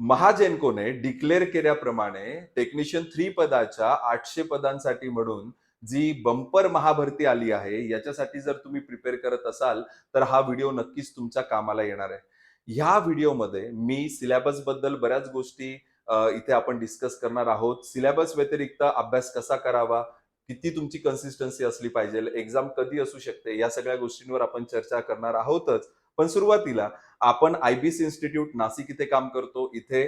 महाजेनकोने declare केल्याप्रमाणे technician three पदाच्या आठशे पदांसाठी म्हणून जी बंपर महाभरती आली आहे याच्यासाठी जर तुम्ही प्रिपेअर करत असाल तर हा व्हिडिओ नक्कीच तुमच्या कामाला येणार आहे. ह्या व्हिडिओमध्ये मी सिलेबसबद्दल बऱ्याच गोष्टी इथे आपण डिस्कस करणार आहोत. सिलेबस व्यतिरिक्त अभ्यास कसा करावा? किती तुमची कन्सिस्टन्सी असली पाहिजे? एक्झाम कधी असू शकते? या सगळ्या गोष्टींवर आपण चर्चा करणार आहोतच. पण सुरुवातीला आपण आयबीसी इन्स्टिट्यूट नाशिक इथे काम करतो. इथे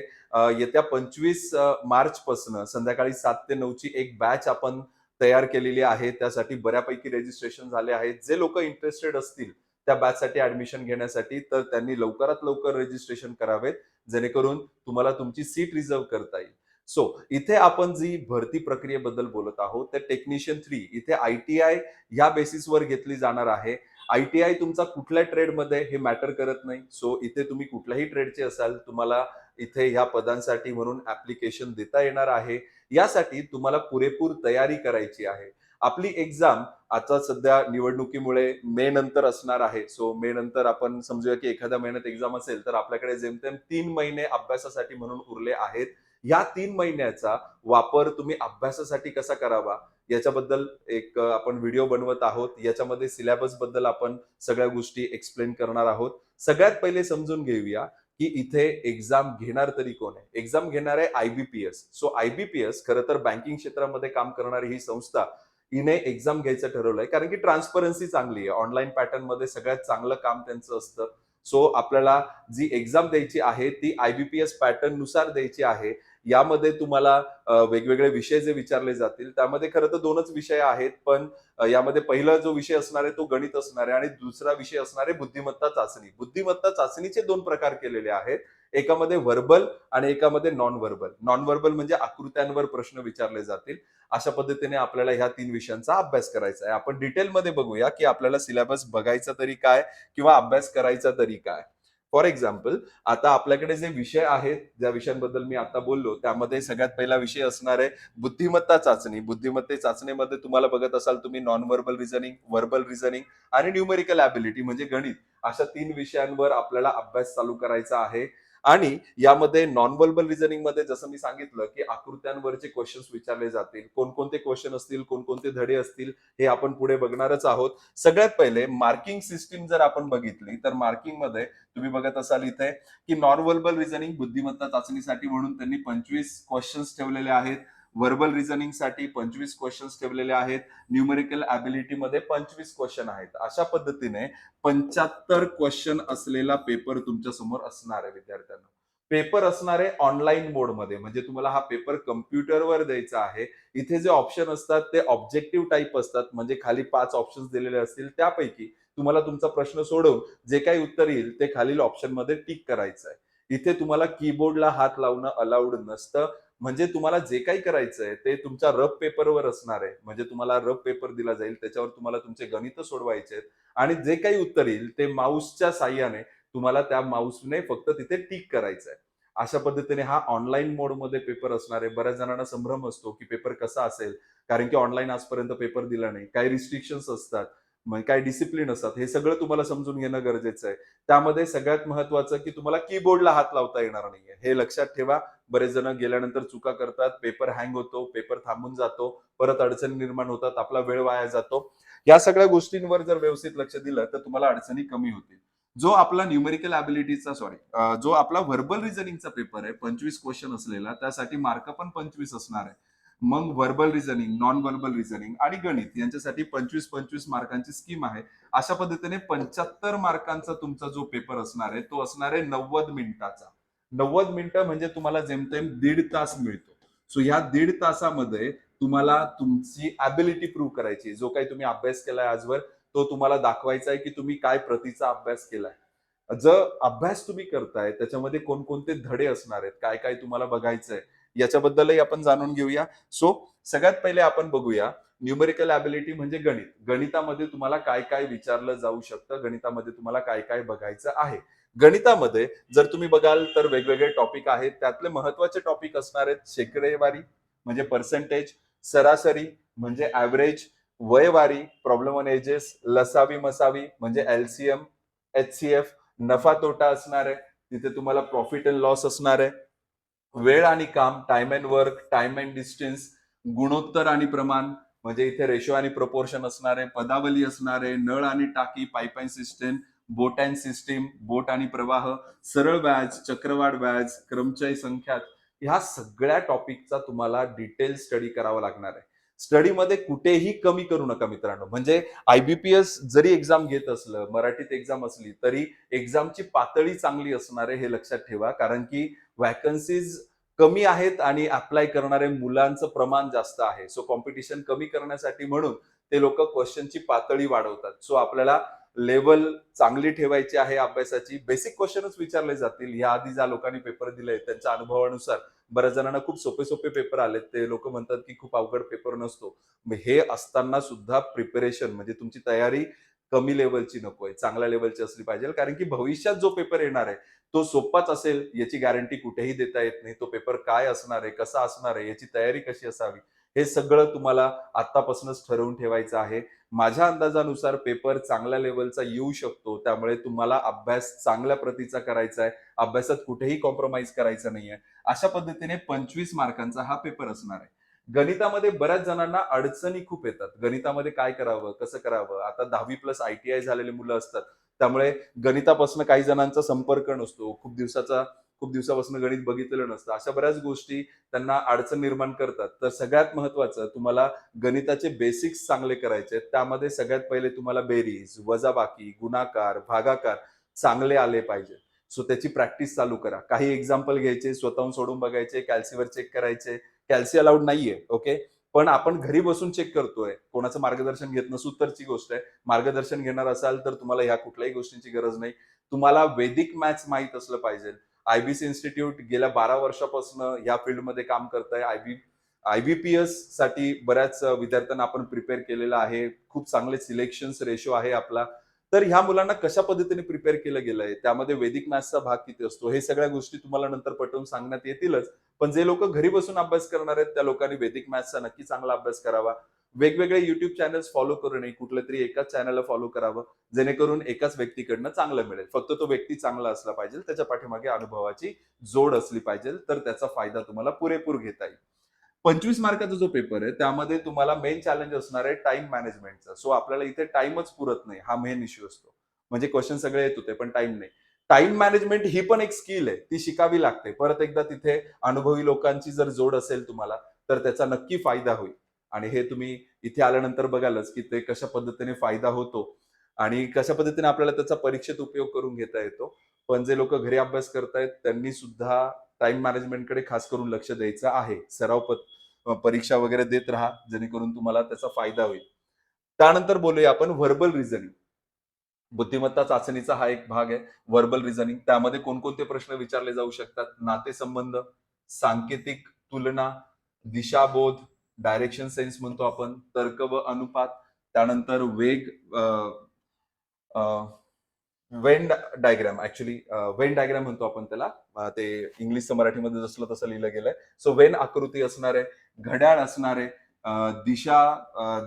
येत्या पंचवीस मार्चपासून संध्याकाळी सात ते नऊची एक बॅच आपण तयार केलेली आहे. त्यासाठी बऱ्यापैकी रजिस्ट्रेशन झाले आहेत. जे लोक इंटरेस्टेड असतील त्या बॅचसाठी ऍडमिशन घेण्यासाठी तर त्यांनी लवकरात लवकर रजिस्ट्रेशन करावेत. जेणेकरून तुम्हाला तुमची सीट रिझर्व करता येईल. सो इथे आपण जी भरती प्रक्रियेबद्दल बोलत आहोत ते टेक्निशियन थ्री इथे आय टी आय या बेसिसवर घेतली जाणार आहे. आय टी आय तुमचा कुठल्या ट्रेडमध्ये हे मॅटर करत नाही. सो इथे तुम्ही कुठल्याही ट्रेडचे असाल तुम्हाला इथे ह्या पदांसाठी म्हणून ऍप्लिकेशन देता येणार आहे. यासाठी तुम्हाला पुरेपूर तयारी करायची आहे. आपली एक्झाम आता सध्या निवडणुकीमुळे मे नंतर असणार आहे. सो मे नंतर आपण समजूया की एखाद्या महिन्यात एक्झाम असेल तर आपल्याकडे जेमतेम तीन महिने अभ्यासासाठी म्हणून उरले आहेत. या तीन महिन्याचा वापर तुम्ही अभ्यासासाठी कसा करावा? याच्याबद्दल एक आपण व्हिडिओ बनवत आहोत. याच्यामध्ये सिलेबसबद्दल आपण सगळ्या गोष्टी एक्सप्लेन करणार आहोत. सगळ्यात पहिले समजून घेऊया की इथे एक्झाम घेणार तरी कोण आहे? एक्झाम घेणार आहे आयबीपीएस सो आयबीपीएस खरं तर बँकिंग क्षेत्रामध्ये काम करणारी ही संस्था हिने एक्झाम घ्यायचं ठरवलंय. कारण की ट्रान्सपरन्सी चांगली आहे. ऑनलाईन पॅटर्नमध्ये सगळ्यात चांगलं काम त्यांचं असतं. सो आपल्याला जी एक्झाम द्यायची आहे ती आयबीपीएस पॅटर्ननुसार द्यायची आहे. यामध्ये तुम्हाला वेगवेगळे विषय जे विचारले जातील त्यामध्ये खरं तर दोनच विषय आहेत पण यामध्ये पहिला जो विषय असणार आहे तो गणित असणार आहे आणि दुसरा विषय असणार आहे बुद्धिमत्ता चाचणी. बुद्धिमत्ता चाचणीचे दोन प्रकार केलेले आहेत एकामध्ये व्हर्बल आणि एकामध्ये नॉन व्हर्बल नॉन व्हर्बल म्हणजे आकृत्यांवर प्रश्न विचारले जातील. अशा पद्धतीने आपल्याला ह्या तीन विषयांचा अभ्यास करायचा आहे. आपण डिटेलमध्ये बघूया की आपल्याला सिलेबस बघायचा तरी काय किंवा अभ्यास करायचा तरी काय. फॉर एक्झाम्पल आता आपल्याकडे जे विषय आहेत ज्या विषयांबद्दल मी आता बोललो त्यामध्ये सगळ्यात पहिला विषय असणार आहे बुद्धिमत्ता चाचणी. बुद्धिमत्ते चाचणीमध्ये तुम्हाला बघत असाल तुम्ही non verbal reasoning verbal reasoning आणि न्यूमेरिकल ॲबिलिटी म्हणजे गणित. अशा तीन विषयांवर आपल्याला अभ्यास चालू करायचा आहे. आणि यामध्ये नॉन व्हर्बल रिझनिंगमध्ये जसं मी सांगितलं की आकृत्यांवरचे क्वेश्चन्स विचारले जातील कोणकोणते क्वेश्चन असतील कोणकोणते धडे असतील हे आपण पुढे बघणारच आहोत. सगळ्यात पहिले मार्किंग सिस्टीम जर आपण बघितली तर मार्किंगमध्ये तुम्ही बघत असाल इथे की नॉन व्हर्बल रिझनिंग बुद्धिमत्ता चाचणीसाठी म्हणून त्यांनी पंचवीस क्वेश्चन्स ठेवलेले आहेत. व्हर्बल रिझनिंगसाठी पंचवीस क्वेश्चन्स ठेवलेले आहेत. न्यूमेरिकल ॲबिलिटी मध्ये पंचवीस क्वेश्चन आहेत. अशा पद्धतीने पंच्याहत्तर क्वेश्चन असलेला पेपर तुमच्यासमोर असणार आहे विद्यार्थ्यांना. पेपर असणार आहे ऑनलाईन मोडमध्ये म्हणजे तुम्हाला हा पेपर कम्प्युटरवर द्यायचा आहे. इथे जे ऑप्शन असतात ते ऑब्जेक्टिव्ह टाईप असतात. म्हणजे खाली पाच ऑप्शन्स दिलेले असतील त्यापैकी तुम्हाला तुमचा प्रश्न सोडवून जे काही उत्तर येईल ते खालील ऑप्शनमध्ये टिक करायचं आहे इथे तुम्हाला कीबोर्डला हात लावणं अलाउड नसतं. म्हणजे तुम्हाला जे काही करायचं आहे ते तुमच्या रफ पेपरवर असणार आहे. म्हणजे तुम्हाला रफ पेपर दिला जाईल त्याच्यावर तुम्हाला तुमचे गणित सोडवायचे आहेत. आणि जे काही उत्तर येईल ते माऊसच्या साह्याने तुम्हाला त्या माऊसने फक्त तिथे टिक करायचं आहे अशा पद्धतीने हा ऑनलाईन मोडमध्ये पेपर असणार आहे. बऱ्याच जणांना संभ्रम असतो की पेपर कसा असेल? कारण की ऑनलाईन आजपर्यंत पेपर दिला नाही. काही रिस्ट्रिक्शन्स असतात. म्हणजे मग डिसिप्लिन असतात हे सगळं तुम्हाला समजून घेणं गरजेचं आहे. त्यामध्ये सगळ्यात महत्वाचं की तुम्हाला कीबोर्डला हात लावता येणार नाहीये. हे लक्षात ठेवा. बरेच जण गेल्यानंतर चुका करतात पेपर हँग होतो पेपर थांबून जातो परत अडचणी निर्माण होतात आपला वेळ वाया जातो. या सगळ्या गोष्टींवर जर व्यवस्थित लक्ष दिलं तर तुम्हाला अडचणी कमी होतील. जो आपला न्यूमेरिकल ॲबिलिटीचा सॉरी जो आपला व्हर्बल रिझनिंगचा पेपर आहे पंचवीस क्वेश्चन असलेला त्यासाठी मार्क पण पंचवीस असणार आहे. मग verbal reasoning non verbal reasoning आणि गणित यांच्यासाठी पंचवीस पंचवीस मार्कांची स्कीम आहे. अशा पद्धतीने पंच्याहत्तर मार्कांचा तुमचा जो पेपर असणार आहे तो असणार आहे नव्वद मिनिटाचा. नव्वद मिनिटं म्हणजे तुम्हाला जेमतेम दीड तास मिळतो. सो ह्या दीड तासामध्ये तुम्हाला तुमची ॲबिलिटी प्रूव्ह करायची जो काही तुम्ही अभ्यास केलाय आजवर तो तुम्हाला दाखवायचा आहे की तुम्ही काय प्रतीचा अभ्यास केलाय. जर अभ्यास तुम्ही करताय त्याच्यामध्ये कोणकोणते धडे असणार आहेत काय काय तुम्हाला बघायचं आहे याच्याबद्दलही आपण जाणून घेऊया. सो सगळ्यात पहिले आपण बघूया न्यूमेरिकल ॲबिलिटी म्हणजे गणित. गणितामध्ये तुम्हाला काय काय विचारलं जाऊ शकतं? गणितामध्ये तुम्हाला काय काय बघायचं आहे? गणितामध्ये जर तुम्ही बघाल तर वेगवेगळे टॉपिक आहेत. त्यातले महत्त्वाचे टॉपिक असणार आहेत शेकडेवारी म्हणजे पर्सेंटेज सरासरी म्हणजे ऍव्हरेज वयवारी प्रॉब्लेम ऑन एजेस लसावी मसावी म्हणजे एलसीएम एच सी एफ नफा तोटा असणार आहे. तिथे तुम्हाला प्रॉफिट अँड लॉस असणार आहे. वेळ आणि काम time and work time and distance गुणोत्तर आणि प्रमाण म्हणजे इथे रेशो आणि प्रपोर्शन असणारे पदावली असणारे नळ आणि टाकी pipeline system boat and system boat आणि प्रवाह सरळ व्याज चक्रवाढ व्याज क्रमचय संख्यात ह्या सगळ्या टॉपिकचा तुम्हाला डिटेल स्टडी करावा लागणार आहे. स्टडीमध्ये कुठेही कमी करू नका मित्रांनो. म्हणजे आयबीपीएस जरी एक्झाम घेत असलं मराठीत एक्झाम असली तरी एक्झामची पातळी चांगली असणार आहे हे लक्षात ठेवा. कारण की वॅकन्सीज कमी आहेत आणि अप्लाय करणारे मुलांचं प्रमाण जास्त आहे. सो कॉम्पिटिशन कमी करण्यासाठी म्हणून ते लोक क्वेश्चनची पातळी वाढवतात. सो आपल्याला लेवल चांगली ठेवायची आहे अभ्यासाची. बेसिक क्वेश्चनच विचारले जातील. या आधी ज्या लोकांनी पेपर दिले त्यांच्या अनुभवानुसार बऱ्याच जणांना खूप सोपे सोपे पेपर आले ते लोक म्हणतात की खूप अवघड पेपर नसतो. हे असताना सुद्धा प्रिपरेशन म्हणजे तुमची तयारी कमी लेवलची नको आहे. चांगल्या लेवलची असली पाहिजे. कारण की भविष्यात जो पेपर येणार आहे तो सोपाच असेल. याची गॅरंटी कुठेही देता येत नाही. तो पेपर काय असणार आहे कसा असणार आहे याची तयारी कशी असावी? हे सगळं तुम्हाला आतापासूनच ठरवून ठेवायचं आहे. माझ्या अंदाजानुसार पेपर चांगल्या लेवलचा येऊ शकतो त्यामुळे तुम्हाला अभ्यास चांगल्या प्रतीचा करायचा आहे. अभ्यासात कुठेही कॉम्प्रोमाइज करायचं नाहीये. अशा पद्धतीने पंचवीस मार्कांचा हा पेपर असणार आहे. गणितामध्ये बऱ्याच जणांना अडचणी खूप येतात. गणितामध्ये काय करावं कसं करावं? आता दहावी प्लस आय टी आय झालेले मुलं असतात. त्यामुळे गणितापासून काही जणांचा संपर्क नसतो. खूप दिवसाचा खूप दिवसापासून गणित बघितलेलं नसतं. अशा बऱ्याच गोष्टी त्यांना अडचण निर्माण करतात. तर सगळ्यात महत्वाचं तुम्हाला गणिताचे बेसिक्स चांगले करायचे आहेत. त्यामध्ये सगळ्यात पहिले तुम्हाला बेरीज वजाबाकी गुणाकार भागाकार चांगले आले पाहिजे. सो त्याची प्रॅक्टिस चालू करा. काही एक्झाम्पल घ्यायचे स्वतःहून सोडून बघायचे कॅल्सीवर चेक करायचे. कॅल्सी अलाउड नाहीये ओके पण आपण घरी बसून चेक करतोय. कोणाचं मार्गदर्शन घेत नसू तरची गोष्ट आहे. मार्गदर्शन घेणार असाल तर तुम्हाला ह्या कुठल्याही गोष्टींची गरज नाही. तुम्हाला वेदिक मॅथ्स माहीत असलं पाहिजे. आयबीसी इन्स्टिट्यूट गेल्या बारा वर्षापासून या फील्डमध्ये काम करत आहे आयबी आयबीपीएससाठी बऱ्याच विद्यार्थ्यांना आपण प्रिपेअर केलेलं आहे. खूप चांगले सिलेक्शन रेशो आहे आपला. तर ह्या मुलांना कशा पद्धतीने प्रिपेअर केलं गेलंय त्यामध्ये वेदिक मॅथ्सचा भाग किती असतो? हे सगळ्या गोष्टी तुम्हाला नंतर पटवून सांगण्यात येतीलच. पण जे लोक घरी बसून अभ्यास करणार आहेत त्या लोकांनी वेदिक मॅथ्सचा नक्की चांगला अभ्यास करावा. वेगवेगळे युट्यूब चॅनल्स फॉलो करू नये. कुठलं तरी एकाच चॅनलला फॉलो करावं. जेणेकरून एकाच व्यक्तीकडनं चांगलं मिळेल. फक्त तो व्यक्ती चांगला असला पाहिजे त्याच्या पाठीमागे अनुभवाची जोड असली पाहिजे तर त्याचा फायदा तुम्हाला पुरेपूर घेता येईल. पंचवीस मार्काचा जो पेपर आहे त्यामध्ये तुम्हाला मेन चॅलेंज असणार आहे टाइम मॅनेजमेंटचा सो आपल्याला इथे टाइमच पुरत नाही. हा मेन इश्यू असतो. म्हणजे क्वेश्चन सगळे येत होते पण टाइम नाही. टाइम मॅनेजमेंट ही पण एक स्किल आहे. ती शिकावी लागते. परत एकदा तिथे अनुभवी लोकांची जर जोड असेल तुम्हाला तर त्याचा नक्की फायदा होईल. आणि हे तुम्ही इथे आल्यानंतर बघालच की ते कशा पद्धतीने फायदा होतो आणि कशा पद्धतीने आपल्याला त्याचा परीक्षेत उपयोग करून घेता येतो. पण जे लोक घरी अभ्यास करतायत त्यांनी सुद्धा टाइम मॅनेजमेंटकडे खास करून लक्ष द्यायचं आहे. सराव परीक्षा वगैरे देत राहा जेणेकरून तुम्हाला त्याचा फायदा होईल. त्यानंतर बोलूया आपण व्हर्बल रिझनिंग बुद्धिमत्ता चाचणीचा हा एक भाग आहे व्हर्बल रिझनिंग त्यामध्ये कोणकोणते प्रश्न विचारले जाऊ शकतात? नातेसंबंध सांकेतिक तुलना दिशाबोध डायरेक्शन सेन्स म्हणतो आपण तर्क व अनुपात त्यानंतर वेग Venn diagram actually Venn diagram म्हणतो आपण त्याला. ते इंग्लिशचं मराठीमध्ये जसलं तसं लिहिलं गेलंय. सो वेन आकृती असणार आहे घड्याळ असणार आहे दिशा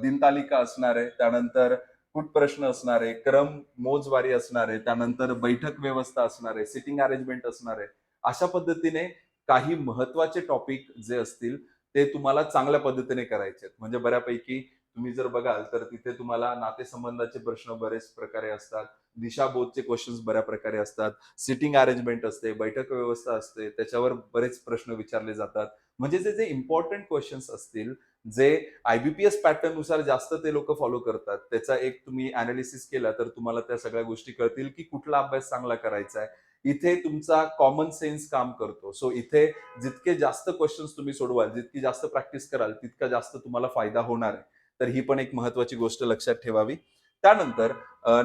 दिनतालिका असणार आहे त्यानंतर कुट प्रश्न असणार आहे क्रम मोजवारी असणार आहे त्यानंतर बैठक व्यवस्था असणार आहे सिटिंग अरेंजमेंट असणार आहे अशा पद्धतीने काही महत्त्वाचे टॉपिक जे असतील ते तुम्हाला चांगल्या पद्धतीने करायचे आहेत. म्हणजे बऱ्यापैकी तुम्ही जर बघाल तर तिथे तुम्हाला नातेसंबंधाचे प्रश्न बरेच प्रकारे असतात. दिशाबोधचे क्वेश्चन्स बऱ्या प्रकारे असतात. सिटिंग अरेंजमेंट असते बैठक व्यवस्था असते त्याच्यावर बरेच प्रश्न विचारले जातात. म्हणजे जे जे इम्पॉर्टंट क्वेश्चन्स असतील जे आयबीपीएस पॅटर्ननुसार जास्त ते लोक फॉलो करतात त्याचा एक तुम्ही अनालिसिस केला तर तुम्हाला त्या सगळ्या गोष्टी कळतील की कुठला अभ्यास चांगला करायचा आहे. इथे तुमचा कॉमन सेन्स काम करतो. सो इथे जितके जास्त क्वेश्चन्स तुम्ही सोडवाल जितकी जास्त प्रॅक्टिस कराल तितका जास्त तुम्हाला फायदा होणार आहे. तर ही पण एक महत्वाची गोष्ट लक्षात ठेवावी. त्यानंतर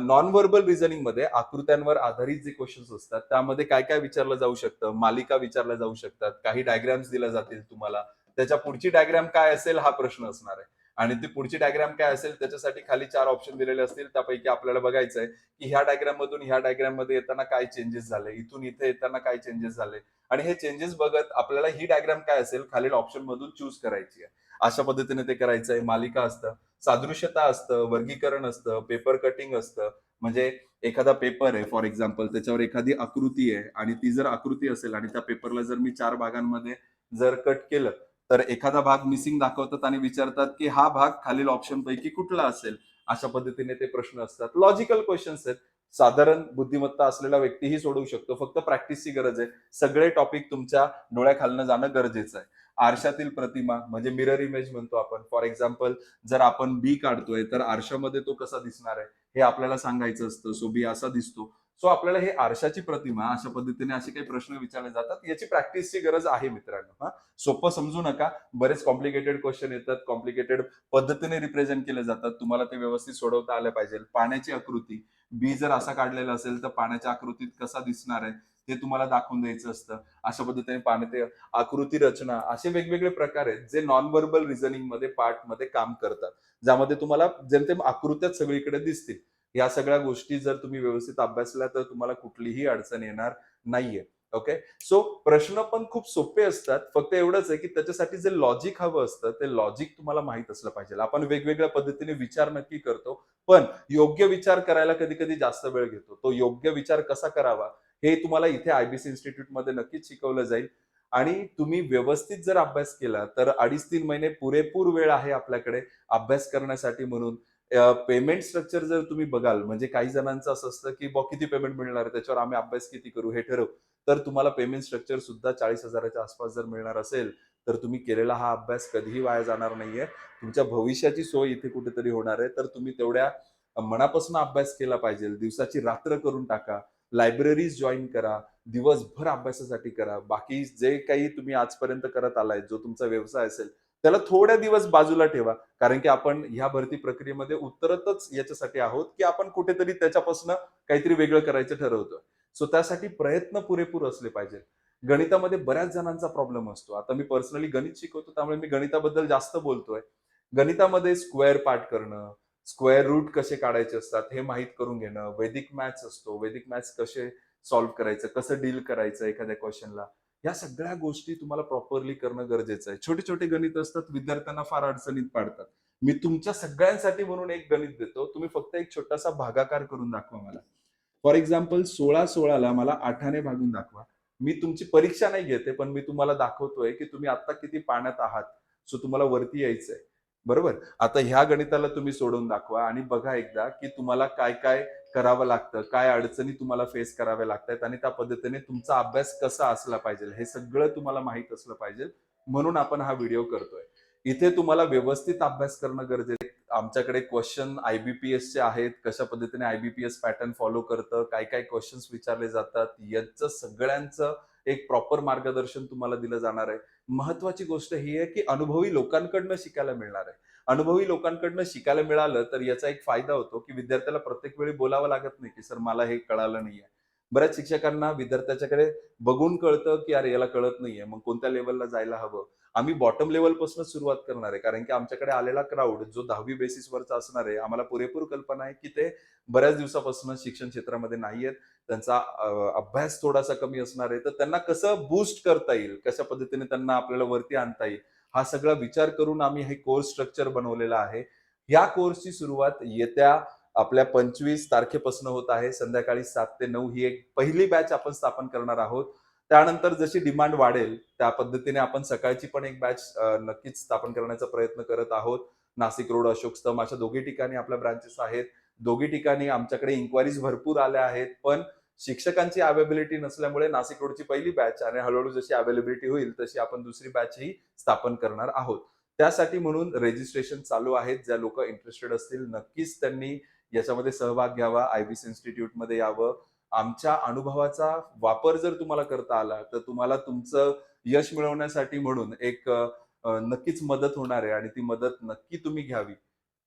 नॉन व्हर्बल रिझनिंगमध्ये आकृत्यांवर आधारित जे क्वेश्चन्स असतात त्यामध्ये काय काय विचारलं जाऊ शकतं? मालिका विचारल्या जाऊ शकतात. काही डायग्राम्स दिल्या जातील तुम्हाला. त्याच्या पुढची डायग्राम काय असेल हा प्रश्न असणार आहे. आणि ती पुढची डायग्राम काय असेल त्याच्यासाठी खाली चार ऑप्शन दिलेले असतील त्यापैकी आपल्याला बघायचं आहे की ह्या डायग्राम मधून ह्या डायग्राममध्ये येताना काय चेंजेस झाले इथून इथे येताना काय चेंजेस झाले? आणि हे चेंजेस बघत आपल्याला ही डायग्राम काय असेल खालील ऑप्शन मधून चूज करायची आहे. अशा पद्धतीने ते करायचं आहे मालिका असतं सादृश्यता असतं वर्गीकरण असतं पेपर कटिंग असतं. म्हणजे एखादा पेपर आहे फॉर एक्झाम्पल त्याच्यावर एखादी आकृती आहे आणि ती जर आकृती असेल आणि त्या पेपरला जर मी चार भागांमध्ये जर कट केलं तर एखादा भाग मिसिंग दाखवतात आणि विचारतात की हा भाग खालील ऑप्शन पैकी कुठला असेल? अशा पद्धतीने ते प्रश्न असतात. लॉजिकल क्वेश्चन्स आहेत. साधारण बुद्धिमत्ता असलेला व्यक्तीही सोडवू शकतो. फक्त प्रॅक्टिसची गरज आहे. सगळे टॉपिक तुमच्या डोळ्याखालनं जाणं गरजेचं आहे. आरशातील प्रतिमा म्हणजे मिरर इमेज म्हणतो आपण. फॉर एक्झाम्पल जर आपण बी काढतोय तर आरशामध्ये तो कसा दिसणार आहे? हे आपल्याला सांगायचं असतं. सो बी असा दिसतो. सो आपल्याला हे आरशाची प्रतिमा अशा पद्धतीने असे काही प्रश्न विचारले जातात. याची प्रॅक्टिसची गरज आहे मित्रांनो हा. सोपं समजू नका. बरेच कॉम्प्लिकेटेड क्वेश्चन येतात. कॉम्प्लिकेटेड पद्धतीने रिप्रेझेंट केले जातात. तुम्हाला ते व्यवस्थित सोडवता आलं पाहिजे. पाण्याची आकृती. बी जर असा काढलेला असेल तर पाण्याच्या आकृतीत कसा दिसणार आहे ते तुम्हाला दाखवून द्यायचं असतं. अशा पद्धतीने पाणी ते आकृती रचना असे वेगवेगळे प्रकार आहेत जे नॉन व्हर्बल रिझनिंगमध्ये पार्टमध्ये काम करतात. ज्यामध्ये तुम्हाला जेमतेम आकृत्या सगळीकडे दिसतील. या सगळ्या गोष्टी जर तुम्ही व्यवस्थित अभ्यासल्या तर तुम्हाला कुठलीही अडचण येणार नाहीये. ओके सो प्रश्न पण खूप सोपे असतात. फक्त एवढंच आहे की त्याच्यासाठी जे लॉजिक हवं असतं ते लॉजिक तुम्हाला माहीत असलं पाहिजे. आपण वेगवेगळ्या पद्धतीने विचार नक्की करतो पण योग्य विचार करायला कधी कधी जास्त वेळ घेतो. तो योग्य विचार कसा करावा हे तुम्हाला इथे आयबीसी इन्स्टिट्यूटमध्ये नक्कीच शिकवलं जाईल. आणि तुम्ही व्यवस्थित जर अभ्यास केला तर अडीच तीन महिने पुरेपूर वेळ आहे आपल्याकडे अभ्यास करण्यासाठी म्हणून. पेमेंट स्ट्रक्चर जर तुम्ही बघाल म्हणजे काही जणांचं असं असतं की बॉ किती पेमेंट मिळणार आहे? त्याच्यावर आम्ही अभ्यास किती करू? हे ठरवू. तर तुम्हाला पेमेंट स्ट्रक्चर सुद्धा चाळीस हजाराच्या आसपास जर मिळणार असेल तर तुम्ही केलेला हा अभ्यास कधीही वाया जाणार नाहीये. तुमच्या भविष्याची सोय इथे कुठेतरी होणार आहे. तर तुम्ही तेवढ्या मनापासून अभ्यास केला पाहिजे. दिवसाची रात्र करून टाका. लायब्ररीज जॉईन करा. दिवसभर अभ्यासासाठी करा. बाकी जे काही तुम्ही आजपर्यंत करत आलाय जो तुमचा व्यवसाय असेल त्याला थोड्या दिवस बाजूला ठेवा. कारण की आपण ह्या भरती प्रक्रियेमध्ये उत्तरतच याच्यासाठी आहोत की आपण कुठेतरी त्याच्यापासून काहीतरी वेगळं करायचं ठरवतोय. सो त्यासाठी प्रयत्न पुरेपूर असले पाहिजे गणितामध्ये बऱ्याच जणांचा प्रॉब्लेम असतो. आता मी पर्सनली गणित शिकवतो त्यामुळे मी गणिताबद्दल जास्त बोलतोय. गणितामध्ये स्क्वेअर पार्ट करणं स्क्वेअर रूट कसे काढायचे असतात हे माहीत करून घेणं वैदिक मॅथ्स असतो वैदिक मॅथ्स कसे सॉल्व्ह करायचं कसं डील करायचं एखाद्या क्वेश्चनला या सगळ्या गोष्टी तुम्हाला प्रॉपरली करणं गरजेचं आहे. छोटे छोटे गणित असतात विद्यार्थ्यांना फार अडचणीत पाडतात. मी तुमच्या सगळ्यांसाठी म्हणून एक गणित देतो. तुम्ही फक्त एक छोटासा भागाकार करून दाखवा मला. फॉर एक्झाम्पल सोळा सोळाला मला आठाने भागून दाखवा. मी तुमची परीक्षा नाही घेते पण मी तुम्हाला दाखवतोय की तुम्ही आता किती पाण्यात आहात सो तुम्हाला वरती यायचंय. बरोबर? आता ह्या गणिताला तुम्ही सोडून दाखवा आणि बघा एकदा की तुम्हाला काय काय करावं लागतं काय अडचणी तुम्हाला फेस कराव्या लागतात आणि त्या पद्धतीने तुमचा अभ्यास कसा असला पाहिजे हे सगळं तुम्हाला माहीत असलं पाहिजे म्हणून आपण हा व्हिडिओ करतोय. इथे तुम्हाला व्यवस्थित अभ्यास करणं गरजेचं आहे. आमच्याकडे क्वेश्चन आयबीपीएस चे आहेत कशा पद्धतीने आयबीपीएस पॅटर्न फॉलो करतं काय काय क्वेश्चन्स विचारले जातात याचं सगळ्यांचं एक प्रॉपर मार्गदर्शन तुम्हाला दिलं जाणार आहे. महत्वाची गोष्ट ही आहे की अनुभवी लोकांकडनं शिकायला मिळणार आहे. अनुभवी लोकांकडनं शिकायला मिळालं तर याचा एक फायदा होतो की विद्यार्थ्याला प्रत्येक वेळी बोलावं लागत नाही की सर मला हे कळालं नाहीये बऱ्याच शिक्षकांना विद्यार्थ्याच्याकडे बघून कळतं की अरे याला कळत नाहीये मग कोणत्या लेवलला जायला हवं? आम्ही बॉटम लेवलपासून सुरुवात करणार आहे कारण की आमच्याकडे आलेला क्राऊड जो दहावी बेसिसवरचा असणार आहे आम्हाला पुरेपूर कल्पना आहे की ते बऱ्याच दिवसापासून शिक्षण क्षेत्रामध्ये नाही आहेत. त्यांचा अभ्यास थोडासा कमी असणार आहे. तर त्यांना कसं बूस्ट करता येईल? कशा पद्धतीने त्यांना आपल्याला वरती आणता येईल? हा सगळा विचार करून आम्ही हे कोर्स स्ट्रक्चर बनवलेला आहे. या कोर्सची सुरुवात येत्या आपल्या पंचवीस तारखेपासून होत आहे. संध्याकाळी सात ते नऊ ही एक पहिली बॅच आपण स्थापन करणार आहोत. त्यानंतर जशी डिमांड वाढेल त्या पद्धतीने आपण सकाळची पण एक बॅच नक्कीच स्थापन करण्याचा प्रयत्न करत आहोत. नाशिक रोड अशोक स्तंभ अशा दोघी ठिकाणी आपल्या ब्रांचेस आहेत. दोघी ठिकाणी आमच्याकडे इन्क्वायरीज भरपूर आल्या आहेत पण शिक्षकांची अवेबिलिटी नसल्यामुळे नाशिक रोडची पहिली बॅच आणि हळूहळू जशी अवेलेबिलिटी होईल तशी आपण दुसरी बॅच ही स्थापन करणार आहोत. त्यासाठी म्हणून रेजिस्ट्रेशन चालू आहेत ज्या लोक इंटरेस्टेड असतील नक्कीच त्यांनी याच्यामध्ये सहभाग घ्यावा आयबीसी इन्स्टिट्यूटमध्ये यावं. आमच्या अनुभवाचा वापर जर तुम्हाला करता आला तर तुम्हाला तुमचं यश मिळवण्यासाठी म्हणून एक नक्कीच मदत होणार आहे आणि ती मदत नक्की तुम्ही घ्यावी.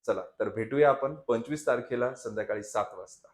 चला तर भेटूया आपण पंचवीस तारखेला संध्याकाळी सात वाजता.